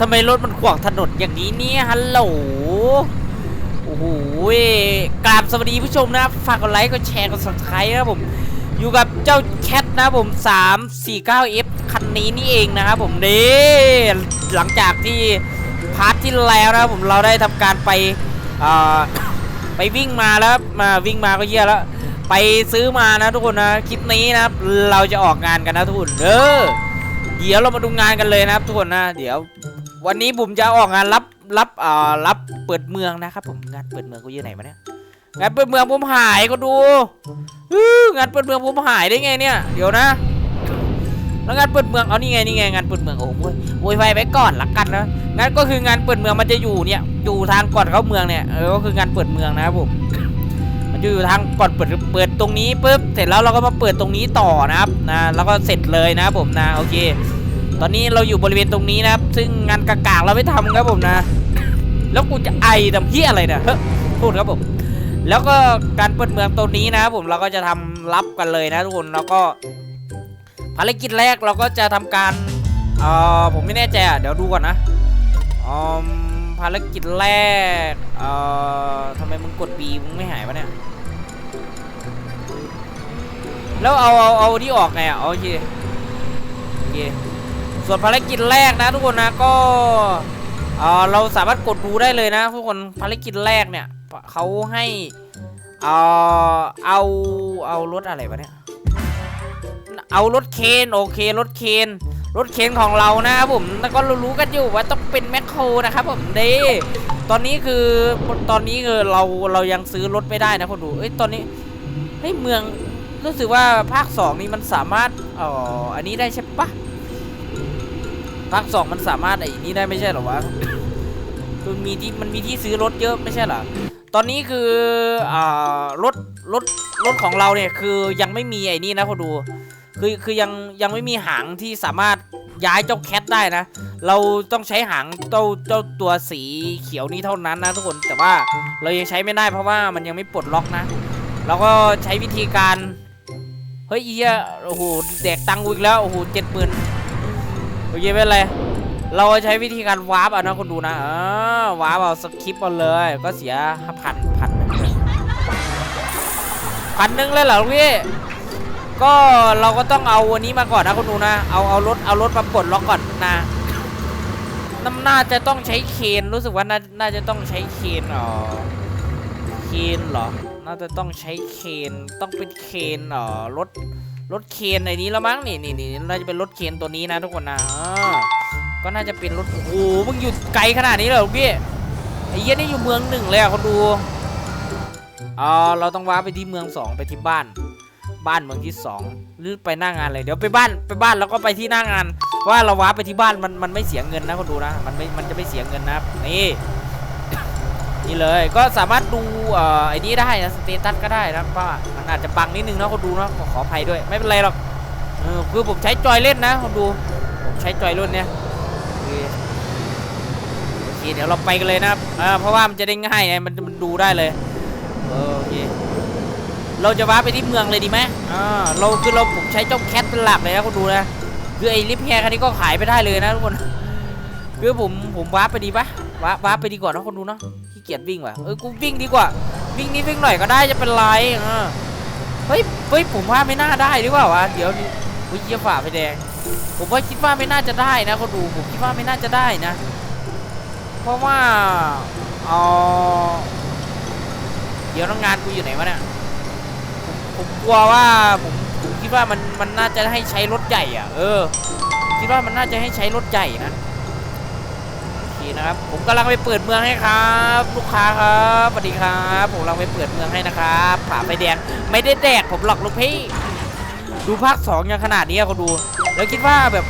ทำไมรถมันขวางถนนอย่างนี้เนี่ยฮัลโหลโอ้โหกราบสวัสดีผู้ชมนะ ฝากกดไลค์กดแชร์กด subscribe นะครับผม อยู่กับเจ้าแคทนะผม 349F คันนี้นี่เองนะครับผมนี่หลังจากที่พาร์ทที่แล้วนะผมเราได้ทำการไปไปวิ่งมาแล้วมาวิ่งมาก็เยี่ยแล้วไปซื้อมานะทุกคนนะคลิปนี้นะครับเราจะออกงานกันนะทุกคนเออเดี๋ยวเรามาดูงานกันเลยนะครับทุกคนนะ เดี๋ยว วันนี้ผมจะออกงานรับรับเอ่อรับเปิดเมืองนะครับผมงานเปิดเมืองกูอยู่ไหนมาเนี่ยงานเปิดเมืองผมหายก็ดูงานเปิดเมืองผมหายได้ไงเนี่ย เดี๋ยวนะ แล้วงานเปิดเมืองเอานี่ไงนี่ไงงานเปิดเมืองโอ้โหโวยไฟไปก่อนละกันนะงานก็คืองานเปิดเมืองมันจะอยู่เนี่ยอยู่ทางก่อนเข้าเมืองเนี่ยเออก็คืองานเปิดเมืองนะครับผมมันจะอยู่ทางก่อนเปิดเปิดตรงนี้ปุ๊บเสร็จแล้วเราก็มาเปิดตรงนี้ต่อนะครับนะแล้วก็เสร็จเลยนะครับผมนะโอเค ตอนนี้เราอยู่บริเวณตรงนี้นะครับ ซึ่งงานกากๆเราไม่ทำครับผมนะ แล้วกูจะไอทำเพี้ยอะไรเนี่ยเฮ้พูดครับผม แล้วก็การเปิดเมืองตรงนี้นะครับผมเราก็จะทำรับกันเลยนะทุกคนแล้วก็ ภารกิจแรกเราก็จะทำการเออผมไม่แน่ใจอะเดี๋ยวดูก่อนนะอืมภารกิจแรกเอ่อทำไมมึงกด B มึงไม่หายวะเนี่ย แล้วเอาเอาเอาที่ออกไงอะโอเคโอเค ส่วนภารกิจแรกนะทุกคนนะก็เออเราสามารถกดดูได้เลยนะทุกคนภารกิจแรกเนี่ยเขาให้เอ่อเอาเอารถอะไรวะเนี่ยเอารถเคนโอเครถเคนรถเคนของเรานะครับผมแล้วก็รารู้กันอยู่ว่าต้องเป็นแมคโครนะครับผมเดตอนนี้คือตอนนี้คือเราเรายังซื้อรถไม่ได้นะคนดูเอ้ยตอนนี้เฮ้ยเมืองรู้สึกว่าภาคสองนี้มันสามารถอ่ออันนี้ได้ใช่ปะ ภาคสองมันสามารถไอ้นี่ได้ไม่ใช่หรอวะคือมีที่มันมีที่ซื้อรถเยอะไม่ใช่หรอตอนนี้คืออ่ารถรถรถของเราเนี่ยคือยังไม่มีไอ้นี่นะคนดู คือคือยังยังไม่มีหางที่สามารถย้ายเจ้าแคทได้นะ เราต้องใช้หางเจ้าเจ้าตัวสีเขียวนี้เท่านั้นนะทุกคนแต่ว่าเรายังใช้ไม่ได้เพราะว่ามันยังไม่ปลดล็อกนะเราก็ใช้วิธีการเฮ้ยเฮียโอ้โหแดกตังค์อีกแล้วโอ้โหเจ็ดหมื่น โอเคไม่เป็นไร เราใช้วิธีการวาร์ปเอานะคนดูนะเออวาร์ปเอาสคริปเอาเลย ก็เสียพันพันพันหนึ่งเลยเหรอพี่ก็เราก็ต้องเอาวันนี้มาก่อนนะคนดูนะ เอาเอารถเอารถมาปลดล็อกก่อนนะน้ำน่าจะต้องใช้เคนรู้สึกว่าน่าน่าจะต้องใช้เคนอ๋อเคนเหรอ น่าจะต้องใช้เคนต้องเป็นเคนอ๋อรถ รถเคนไอ้นี้แล้วมั้งนี่นี่นี่น่าจะเป็นรถเคนตัวนี้นะทุกคนนะก็น่าจะเป็นรถโอ้โหมึงอยู่ไกลขนาดนี้เลยพี่ไอ้เหี้ยนี่อยู่เมืองหนึ่งเลยอะคนดูอ๋อเราต้องว้าไปที่เมืองสองไปที่บ้าน บ้านเมืองที่สองหรือไปหน้างานเลยเดี๋ยวไปบ้านไปบ้านแล้วก็ไปที่หน้างานว่าเราว้าไปที่บ้านมันมันไม่เสียเงินนะคนดูนะมันไม่มันจะไม่เสียเงินนะนี่ นี่เลยก็สามารถดูเอ่อไอ้นี้ได้นะสเตตัสก็ได้นะป้ามันอาจจะบังนิดนึงนะคนดูนะขอขอภัยด้วยไม่เป็นไรหรอกเออคือผมใช้จอยเล่นนะคนดูผมใช้จอยรุ่นเนี้ยโอเคเดี๋ยวเราไปกันเลยนะครับอ่าเพราะว่ามันจะได้ง่ายไงมันมันดูได้เลยโอเคเราจะว้าไปที่เมืองเลยดีไหมอ่าเราคือเราผมใช้เจ้าแคทเป็นหลักเลยนะคนดูนะคือไอ้ลิฟต์แฮร์คันนี้ก็ขายไปได้เลยนะทุกคน คือผมผมว้าร์ปไปดีปะว้าร์ปว้าร์ปไปดีกว่านะคนดูเนาะขี้เกียจวิ่งว่ะเออกูวิ่งดีกว่า วิ่งนิดวิ่งหน่อยก็ได้จะเป็นไรเออเฮ้ยเฮ้ยผมว่าไม่น่าได้หรือเปล่าวะเดี๋ยวนี้เฮ้ยเยี่ยฝ่าไฟแดง ผมว่าคิดว่าไม่น่าจะได้นะคนดูผมคิดว่าไม่น่าจะได้นะ เพราะว่าเออเดี๋ยวน้องงานกูอยู่ไหนวะเนี่ยผมกลัวว่าผมผมคิดว่ามันมันน่าจะให้ใช้รถใหญ่อะ เออคิดว่ามันน่าจะให้ใช้รถใหญ่นะ นะครับ ผมกำลังไปเปิดเมืองให้ครับ ลูกค้าครับสวัสดีครับ ผมกำลังไปเปิดเมืองให้นะครับผ่าไฟแดงไม่ได้แดกผมหลอกลูกพี่ ดูภาคสองยังขนาดนี้เขาดู แล้วคิดว่าแบบ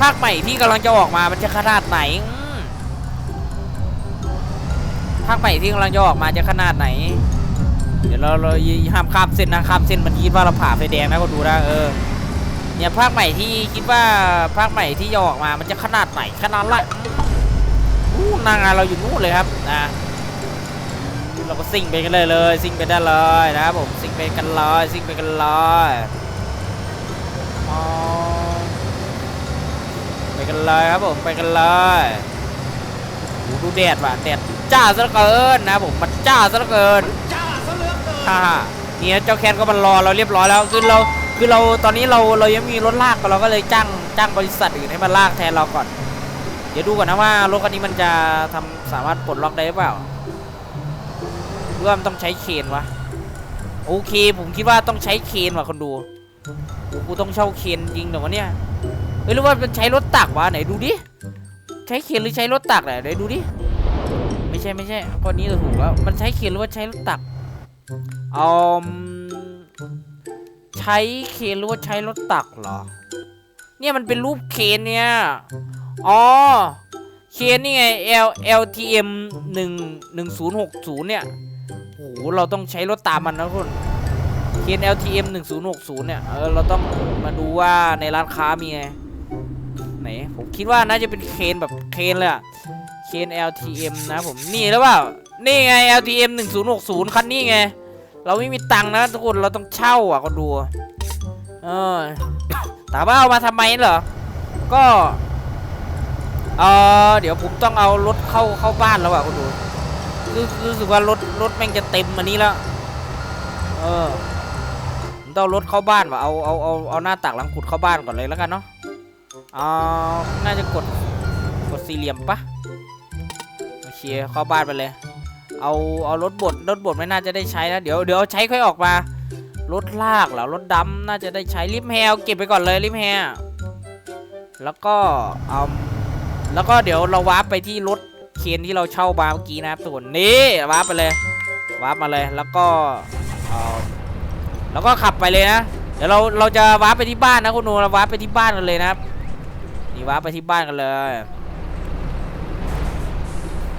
ภาคใหม่ที่กำลังจะออกมามันจะขนาดไหนภาคใหม่ที่กำลังจะออกมาจะขนาดไหน เดี๋ยวเราเราห้ามข้ามเส้นนะข้ามเส้นมันคิดว่าเราผ่าไฟแดงนะก็ดูนะเออเนี่ยภาคใหม่ที่คิดว่าภาคใหม่ที่จะออกมามันจะขนาดไหนขนาดละ อู้นางานเราอยู่นู่นเลยครับนะเราก็ซิ่งไปกันเลยเลยซิ่งไปได้เลยนะครับผมซิ่งไปกันเลยซิ่งไปกันเลยอ๋อไปกันเลยครับผมไปกันเลยดูแดดว่ะแดดจ้าซะเหลือเกินนะผมมันจ้าซะเหลือเกินจ้าซะเหลือเกินฮ่าเนี่ยเจ้าแคนก็มารอเราเรียบร้อยแล้วคือเราคือเราตอนนี้เราเรายังมีรถลากเราก็เลยจ้างจ้างบริษัทอื่นให้มาลากแทนเราก่อน เดี๋ยวดูก่อนนะว่ารถคันนี้มันจะทำสามารถปลดล็อกได้หรือเปล่าหรือว่ามันต้องใช้เคนวะโอเค ผมคิดว่าต้องใช้เคนว่ะคนดูกูต้องเช่าเคนจริงเหรอวะเนี่ยเฮ้ยหรือว่ามันใช้รถตักวะไหนดูดิใช้เคนหรือใช้รถตักไหนไหนดูดิไม่ใช่ไม่ใช่ข้อนี้ถูกแล้วมันใช้เคนหรือว่าใช้รถตักเอืมใช้เคนหรือว่าใช้รถตักเหรอ เนี่ยมันเป็นรูปเคนเนี่ย อ๋อเคนนี่ไง L LTM 1 1060 เนี่ยโหเราต้องใช้รถตามมันนะทุกคนเคน LTM 1060 เนี่ย เออ เราต้องมาดูว่าในร้านค้ามีไง ไหน ผมคิดว่าน่าจะเป็นเคนแบบเคนเลยอะเคน LTM นะผม นี่หรือเปล่า นี่ไง LTM 1060 คันนี้ไง เราไม่มีตังค์นะทุกคน เราต้องเช่าอะก็ดู เออถามว่าเอามาทำไมเหรอ ก็ เออเดี๋ยวผมต้องเอารถเข้าเข้าบ้านแล้วอะก็ดูรู้รู้สึกว่ารถรถแม่งจะเต็มอันนี้แล้วเออผมต้องเอารถเข้าบ้านว่ะเอาเอาเอาเอาหน้าตักหลังขุดเข้าบ้านก่อนเลยแล้วกันเนาะเอาน่าจะกดกดสี่เหลี่ยมปะโอเคเข้าบ้านไปเลย เอาเอารถบดรถบดไม่น่าจะได้ใช้นะเดี๋ยวเดี๋ยวใช้ค่อยออกมารถลากเหรอรถดำน่าจะได้ใช้ลิฟแฮวเก็บไปก่อนเลยลิฟแฮแล้วก็เอา แล้วก็เดี๋ยวเราวาร์ปไปที่รถเคนที่เราเช่ามาเมื่อกี้นะครับทุกคนนี่วาร์ปไปเลยวาร์ปมาเลยแล้วก็เอาแล้วก็ขับไปเลยนะเดี๋ยวเราเราจะวาร์ปไปที่บ้านนะคุณโนเราวาร์ปไปที่บ้านกันเลยนะครับนี่วาร์ปไปที่บ้านกันเลย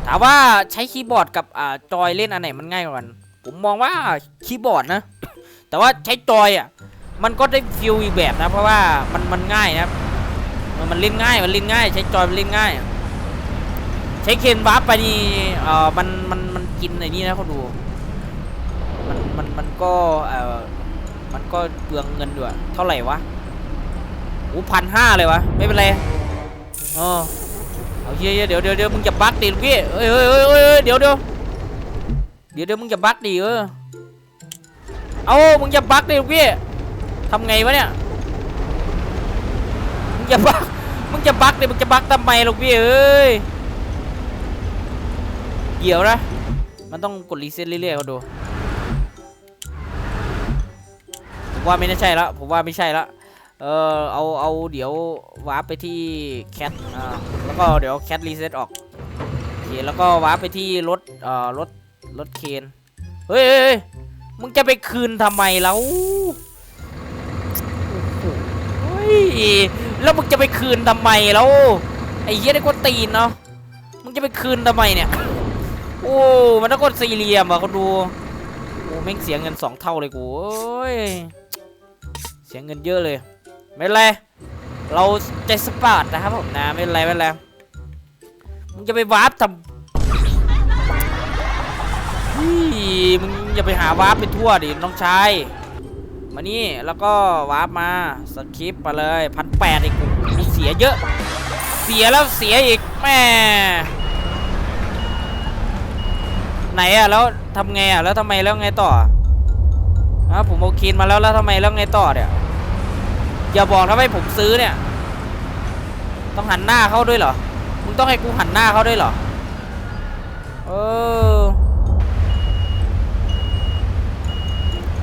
ถามว่าใช้คีย์บอร์ดกับอ่าจอยเล่นอันไหนมันง่ายกว่ากันผมมองว่าคีย์บอร์ดนะ แต่ว่าใช้จอยอะมันก็ได้ฟิลอีกแบบนะเพราะว่ามันมันง่ายนะครับ มันเล่นง่ายมันเล่นง่ายใช้จอยมันเล่นง่าย ใช้เคนวาร์ปไปนี่เออมันมันมันกินไอ้นี่นะเขาดู มันมันมันก็เออมันก็เปลืองเงินด้วยเท่าไหร่วะโอ้พันห้าเลยวะไม่เป็นไรเออเอาเฮียเดี๋ยวเดี๋ยวเดี๋ยวมึงจะบั๊กดิลูกพี่เอ้ยเอ้ยเอ้ยเอ้ยเดี๋ยวเดี๋ยวเดี๋ยวเดี๋ยวมึงจะบั๊กดิเออเอามึงจะบั๊กดิลูกพี่ทำไงวะเนี่ย มึงจะบักมึงจะบักดิมึงจะบักทำไมลูกพี่เอ้ยเกี่ยวนะ มันต้องกดรีเซ็ตเรื่อยๆเขาดู ผมว่าไม่น่าใช่แล้วผมว่าไม่ใช่แล้วเออเอาเอาเดี๋ยววาร์ปไปที่แคทอ่าแล้วก็เดี๋ยวแคทรีเซ็ตออกโอเคแล้วก็วาร์ปไปที่รถเอ่อรถรถเคนเฮ้ยเฮ้ยมึงจะไปคืนทำไมแล้วโอ้โหเฮ้ยแล้วมึงจะไปคืนทำไมแล้วไอ้เหี้ยได้กวนตีนเนาะมึงจะไปคืนทำไมเนี่ย โอ้มันต้องกดสี่เหลี่ยมอะคนดูโอ้แม่งเสียเงินสองเท่าเลยกูเอ้ยเสียเงินเยอะเลย ไม่เป็นไรเราใจสปาร์ตนะครับผมนะไม่เป็นไรไม่เป็นไรมึงจะไปวาร์ปทำมึงอย่าไปหาวาร์ปไปทั่วดิน้องชาย มานี่แล้วก็วาร์ปมาสคริปต์มาเลยพันแปดอีกกูเสียเยอะ เสียแล้วเสียอีกแม่ไหนอะแล้วทำไงอะแล้วทำไมแล้วไงต่ออะผมโอเคนมาแล้วแล้วทำไมแล้วไงต่อเนี่ยอย่าบอกนะให้ผมซื้อเนี่ย ต้องหันหน้าเข้าด้วยเหรอมึงต้องให้กูหันหน้าเข้าด้วยเหรอเออ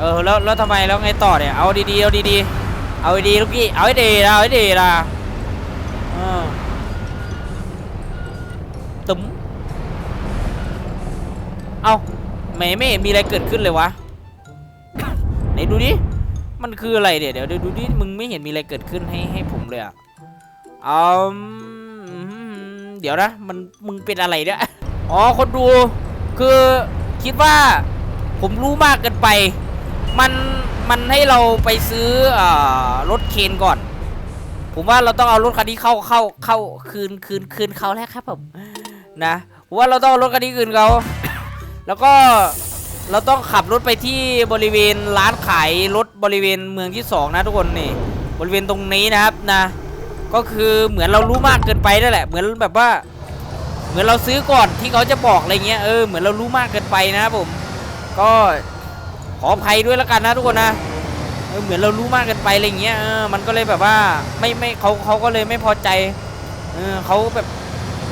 เออแล้วแล้วทำไมแล้วไงต่อเนี่ยเอาดีๆเอาดีๆเอาดีๆลูกพี่เอาให้ดีนะเอาให้ดีนะเออตุ้มเอาไม่ไม่เห็นมีอะไรเกิดขึ้นเลยวะไหนดูดิมันคืออะไรเดี๋ยวเดี๋ยวดูดิมึงไม่เห็นมีอะไรเกิดขึ้นให้ให้ผมเลยอะอืมเดี๋ยวนะมันมึงเป็นอะไรเนี่ยอ๋อคนดูคือคิดว่าผมรู้มากเกินไป มันมันให้เราไปซื้ออรถเคนก่อน ผมว่าเราต้องเอารถคันนี้เข้าเข้าเข้าคืนคืนคืนเขาแล้วครับผมนะผมว่าเราต้องเอารถคันนี้คืนเขาแล้วก็เราต้องขับรถไปที่บริเวณร้านขายรถบริเวณเมืองที่สองนะทุกคนนี่บริเวณตรงนี้นะครับนะ ก็คือเหมือนเรารู้มากเกินไปนั่นแหละ เหมือนแบบว่า เหมือนเราซื้อก่อนที่เขาจะบอกอะไรเงี้ยเออเหมือนเรารู้มากเกินไปนะครับผม ก็ ขออภัยด้วยแล้วกันนะทุกคนนะเเหมือนเรารู้มากเกินไปอะไรเงี้ยมันก็เลยแบบว่าไม่ไม่เขาเขาก็เลยไม่พอใจเออเขาแบบ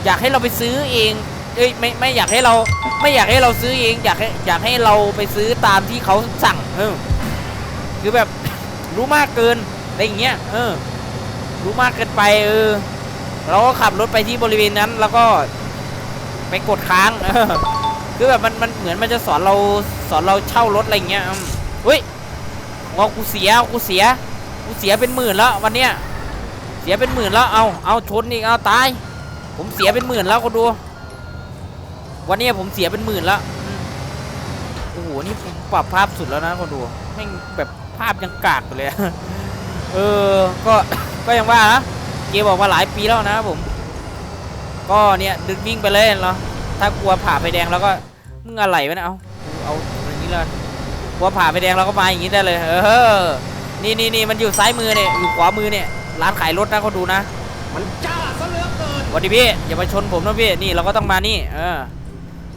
อยากให้เราไปซื้อเองเอ้ยไม่ไม่อยากให้เราไม่อยากให้เราซื้อเอง อยากให้อยากให้เราไปซื้อตามที่เขาสั่งเออคือแบบรู้มากเกินอะไรอย่างเงี้ยเออ รู้มากเกินไปเออเราก็ขับรถไปที่บริเวณนั้น แล้วก็ไปกดค้างเออ คือแบบมันมันเหมือนมันจะสอนเราสอนเราเช่ารถอะไรเงี้ยอืมอุ้ยว่ากูเสียกูเสียกูเสียเป็นหมื่นแล้ววันเนี้ยเสียเป็นหมื่นแล้วเอาเอาชนอีกเอาตาย ผมเสียเป็นหมื่นแล้วคนดู วันเนี้ยผมเสียเป็นหมื่นแล้วโอ้โหนี่ปรับภาพสุดแล้วนะคนดูแม่งแบบภาพยังกากเลยเออก็ก็ยังว่านะเกมบอกมาหลายปีแล้วนะผม ก็เนี่ยดึงวิ่งไปเลยเนาะถ้ากลัวผ่าไฟแดงแล้วก็ มึงอะไรวะเนี่ยเอาเอาอย่างนี้เลยกลัวผ่าไฟแดงเราก็มาอย่างนี้ได้เลย เออ นี่นี่นี่มันอยู่ซ้ายมือเนี่ยอยู่ขวามือเนี่ยร้านขายรถนะเขาดูนะ มันจ้าซะเหลือเกินสวัสดีพี่อย่ามาชนผมนะพี่นี่เราก็ต้องมานี่ เออ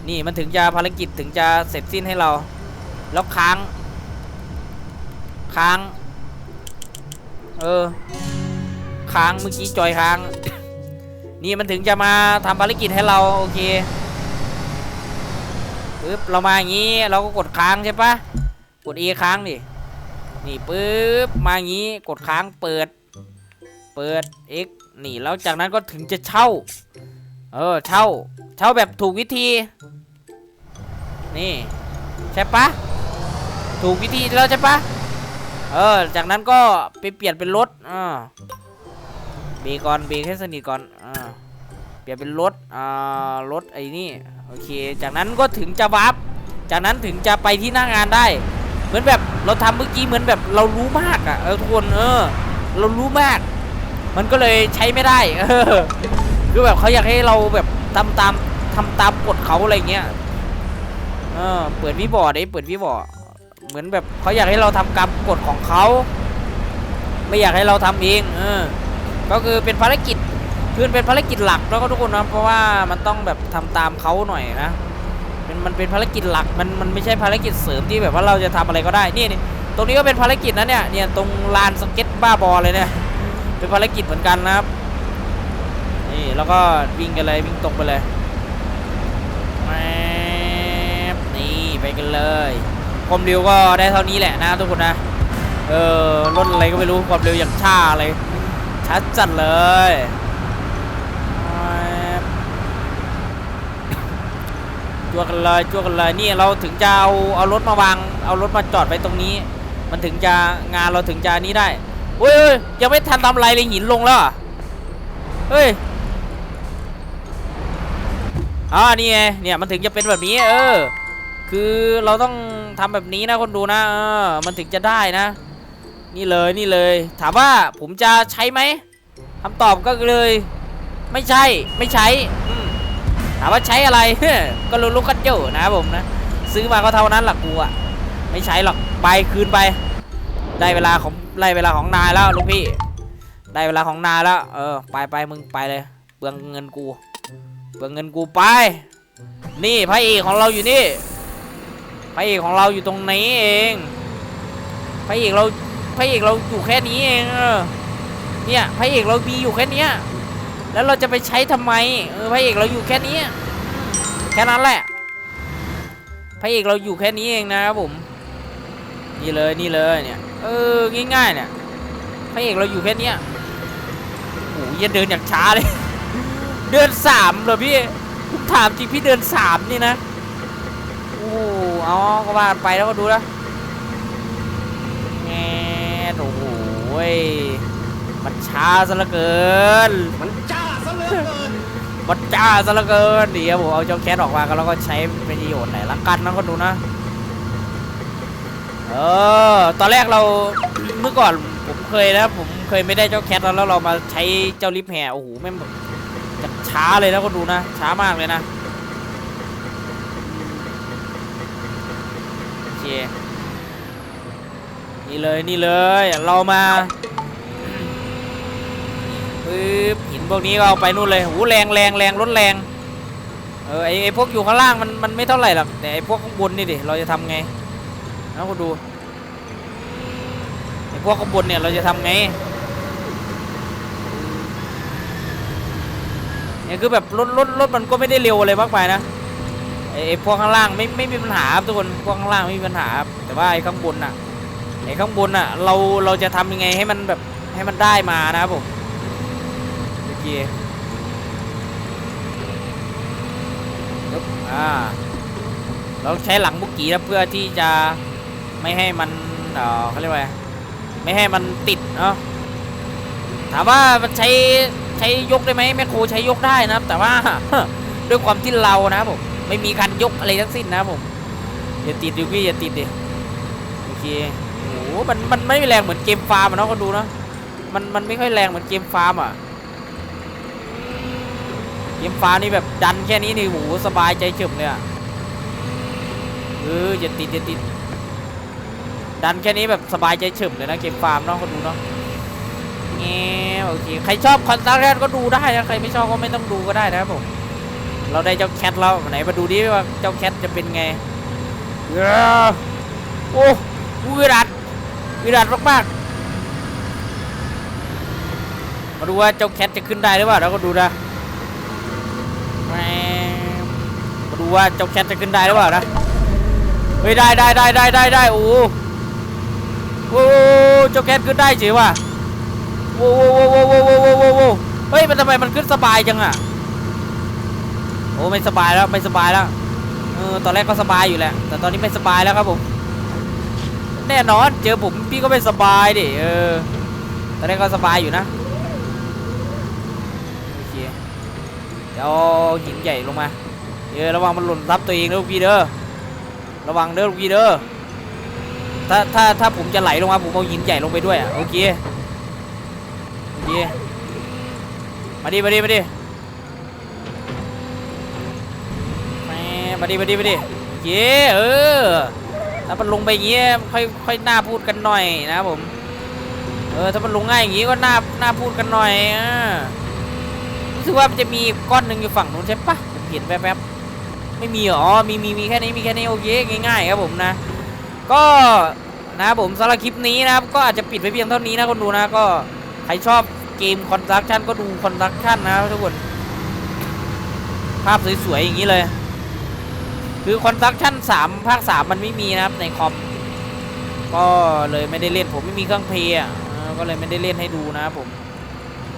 นี่มันถึงจะภารกิจถึงจะเสร็จสิ้นให้เรา แล้วค้าง ค้าง เออ ค้างเมื่อกี้จอยค้าง นี่มันถึงจะมาทำภารกิจให้เราโอเค ปึ๊บเรามาอย่างนี้เราก็กดค้างใช่ปะกด E ค้างดินี่ปึ๊บมาอย่างนี้กดค้างเปิด เปิด X นี่แล้วจากนั้นก็ถึงจะเช่า เออเช่า เช่าแบบถูกวิธี นี่ใช่ปะถูกวิธีแล้วใช่ปะเออ จากนั้นก็ไปเปลี่ยนเป็นรถอ่าเบรก่อนเบรกให้สนิทก่อนอ่า เปลี่ยนเป็นรถอ่ารถไอ้นี่โอเค จากนั้นก็ถึงจะวาร์ปจากนั้นถึงจะไปที่หน้างานได้ เหมือนแบบเราทำเมื่อกี้เหมือนแบบเรารู้มากอะ่ะเออทุกคนเออ เรารู้มาก มันก็เลยใช้ไม่ได้เออคือแบบเขาอยากให้เราแบบทำตามทำตามกฎเขาอะไรเงี้ยเออเปิดวิบอร์ดดิเปิดวิบอร์ดเหมือนแบบเขาอยากให้เราทำตามกฎของเขาไม่อยากให้เราทำเองเออก็คือเป็นภารกิจ คือเป็นภารกิจหลักแล้วก็ทุกคนนะเพราะว่ามันต้องแบบทำตามเขาหน่อยนะเป็นมันเป็นภารกิจหลักมันมันไม่ใช่ภารกิจเสริมที่แบบว่าเราจะทำอะไรก็ได้นี่นี่ตรงนี้ก็เป็นภารกิจนะเนี่ยเนี่ยตรงลานสเก็ตบ้าบอเลยเนี่ยเป็นภารกิจเหมือนกันนะครับนี่แล้วก็วิ่งกันเลยวิ่งตรงไปเลยนี่ไปกันเลยความเร็วก็ได้เท่านี้แหละนะทุกคนนะเออรถอะไรก็ไม่รู้ความเร็วอย่างช้าเลยช้าจัดเลยแป๊บ จั่วกันเลยจั่วกันเลยนี่เราถึงจะเอาเอารถมาวางเอารถมาจอดไว้ตรงนี้ มันถึงจะงานเราถึงจะนี้ได้เฮ้ยยังไม่ทันทำอะไรเลยหินลงแล้วเฮ้ยอ่านี่ไงเนี่ยมันถึงจะเป็นแบบนี้เออ คือเราต้องทำแบบนี้นะคนดูนะเออมันถึงจะได้นะ นี่เลยนี่เลย ถามว่าผมจะใช้ไหมคำตอบก็เลย ไม่ใช่ไม่ใช้อืมามว่าใช้อะไร ก็รู้รู้กันอยู่นะผมนะ ซื้อมาก็เท่านั้นแหละกูอะไม่ใช้หรอกไปคืนไป ได้เวลาของได้เวลาของนายแล้วลูกพี่ ได้เวลาของนายแล้ว เออ ไปไปมึงไปเลยเปลืองเงินกูเปลืองเงินกูไป นี่พระเอกของเราอยู่นี่พระเอกของเราอยู่ตรงนี้เองพระเอกเราพระเอกเราอยู่แค่นี้เองเออเนี่ยพระเอกเรามีอยู่แค่นี้ แล้วเราจะไปใช้ทำไมเออพระเอกเราอยู่แค่นี้ แค่นั้นแหละพระเอกเราอยู่แค่นี้เองนะครับผม นี่เลยนี่เลยเนี่ย เออง่ายๆเนี่ยพระเอกเราอยู่แค่นี้โอ้ยังเดินอย่างช้าเลย เดินสามเหรอพี่ถามจริงพี่เดินสามนี่นะโอ้เอาก็ว่าไปแล้วก็ดูนะแง่โอ้โหย มันช้าซะเหลือเกิน มันจ้าซะเหลือเกินมันจ้าซะเหลือเกินเดี๋ยวผมเอาเจ้าแคทออกมากันแล้วก็ใช้เป็นประโยชน์ไหนอยละกันนะก็ดูนะ เออ ตอนแรกเราเมื่อก่อนผมเคยนะผมเคยไม่ได้เจ้าแคทแล้วแล้วเรามาใช้เจ้าลิฟต์แห่โอ้โหแม่งแบบจะช้าเลยนะก็ดูนะ ช้ามากเลยนะโอเคนี่เลยนี่เลย เรามาปึ๊ บหินพวกนี้ก็เอาไปนู่นเลยโอ้โหแรงแรงแรงรถแรงเออไอไอพวกอยู่ข้างล่างมันมันไม่เท่าไหร่หรอกแต่ไอพวกข้างบนนี่ดิเราจะทำไงนะคุณดูไอพวกข้างบนเนี่ยเราจะทำไงเนี่ยคือแบบรถรถรถมันก็ไม่ได้เร็วอะไรมากมายนะไอไอพวกข้างล่างไม่ไม่มีปัญหาครับทุกคนพวกข้างล่างไม่มีปัญหาครับแต่ว่าไอข้างบนน่ะไอข้างบนน่ะเราเราจะทำยังไงให้มันแบบให้มันได้มานะครับผม โอเคปึ๊บอ่าเราใช้หลังบุกกี้นะเพื่อที่จะไม่ให้มันเอ่อเขาเรียกว่าไงไม่ให้มันติดเนาะถามว่ามันใช้ใช้ยกได้ไหมแมคโครใช้ยกได้นะครับ แต่ว่าด้วยความที่เรานะครับผมไม่มีการยกอะไรทั้งสิ้นนะครับผมอย่าติดดิพี่อย่าติดดิโอเคโอ้โหมันมันไม่แรงเหมือนเกมฟาร์มอะเนาะคนดูเนาะมันมันไม่ค่อยแรงเหมือนเกมฟาร์มอะ เกมฟ้านี่แบบดันแค่นี้นี่โหสบายใจเฉยเลยอะเอออย่าติดอย่าติดดันแค่นี้แบบสบายใจเฉยเลยนะเกมฟาร์มเนาะคนดูเนาะแงโอเคใครชอบคอนซัลแทนก็ดูได้นะใครไม่ชอบก็ไม่ต้องดูก็ได้นะครับผมเราได้เจ้าแคทแล้วไหนมาดูดิว่าเจ้าแคทจะเป็นไงเอ้อโอ้วิรัตวิรัตมากๆมาดูว่าเจ้าแคทจะขึ้นได้หรือเปล่าแล้วก็ดูนะ แหมมาดูว่าเจ้าแคทจะขึ้นได้หรือเปล่านะเฮ้ยได้ได้ได้ได้ได้ได้โอ้โหโอ้เจ้าแคทขึ้นได้เฉยว่ะโว้โว้โว้โว้โว้โว้โว้โว้เฮ้ยมันทำไมมันขึ้นสบายจังอะโอ้ไม่สบายแล้วไม่สบายแล้วเออตอนแรกก็สบายอยู่แหละแต่ตอนนี้ไม่สบายแล้วครับผมแน่นอนเจอผมพี่ก็ไม่สบายดิเออตอนแรกก็สบายอยู่นะโอเค เดี๋ยวหินใหญ่ลงมาเออระวังมันหล่นทับตัวเองนะลูกพี่เด้อระวังเด้อลูกพี่เด้อถ้าถ้าถ้าผมจะไหลลงมาผมเอาหินใหญ่ลงไปด้วยอะโอเคโอเคมาดิมาดิมาดิมาดิมาดิมาดิโอเคเออถ้ามันลงไปอย่างเงี้ยค่อยค่อยน่าพูดกันหน่อยนะผมเออถ้ามันลงง่ายอย่างงี้ก็น่าน่าพูดกันหน่อยอ่า รู้สึกว่ามันจะมีก้อนหนึ่งอยู่ฝั่งนู้นใช่ปะผมเห็นแป๊บๆไม่มีเหรอมีมีมีแค่นี้มีแค่นี้โอเคง่ายๆครับผมนะ ก็นะครับผมสำหรับคลิปนี้นะครับก็อาจจะปิดไว้เพียงเท่านี้นะคนดูนะก็ใครชอบเกมคอนสตรักชั่นก็ดูคอนสตรักชั่นนะทุกคน ภาพสวยๆอย่างนี้เลย คือคอนสตรักชั่น3ภาค3มันไม่มีนะครับในคอมก็เลยไม่ได้เล่นผมไม่มีเครื่องเพลย์ก็เลยไม่ได้เล่นให้ดูนะครับผม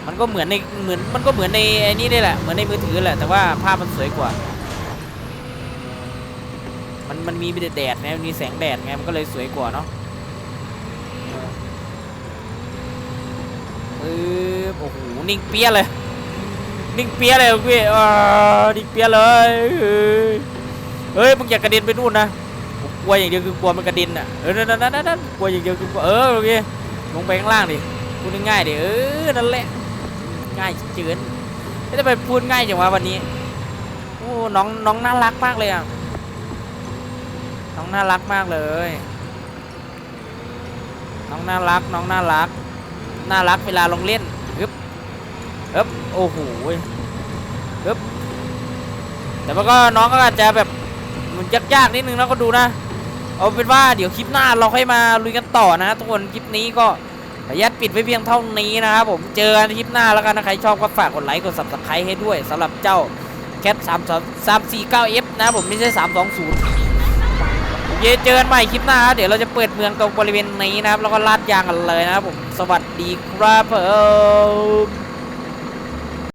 มันก็เหมือนในเหมือนมันก็เหมือนในไอ้นี่ได้แหละเหมือนในมือถือแหละแต่ว่าภาพมันสวยกว่า มันมันมีแดดไงมีแสงแดดไงมันก็เลยสวยกว่าเนาะเออโอ้โหนิ่งเปี้ยเลย นิ่งเปี้ยเลยพี่อ่านิ่งเปี้ยเลยเฮ้ยมึงอย่ากระเด็นไปนู่นนะกลัวอย่างเดียวคือกลัวมันกระเด็นอะเออนั่นนั่นนั่นนั่นกลัวอย่างเดียวคือกลัวเออโอเคลงไปข้างล่างดิพูดง่ายๆดิเออนั่นแหละ ง่ายเจือนไม่ได้ไปพูดง่ายจังวะวันนี้ โอ้น้องน้องน่ารักมากเลยอะ น้องน่ารักมากเลย น้องน่ารัก น้องน่ารัก น่ารักเวลาลงเล่นฮึบฮึบโอ้โหฮึบแต่มันก็น้องก็อาจจะแบบมันยากๆนิดนึงนะก็ดูนะ เอาเป็นว่าเดี๋ยวคลิปหน้าเราค่อยมาลุยกันต่อนะทุกคนคลิปนี้ก็ ขยันปิดไว้เพียงเท่านี้นะครับผมเจอกันคลิปหน้าแล้วกันนะใครชอบก็ฝากกดไลค์กด subscribe ให้ด้วยสำหรับเจ้าแคท3 3 4 9 F นะครับผมไม่ใช่320โอเคเจอกันใหม่คลิปหน้าเดี๋ยวเราจะเปิดเมืองตรงบริเวณนี้นะครับแล้วก็ลาดยางกันเลยนะครับผมสวัสดีครับผม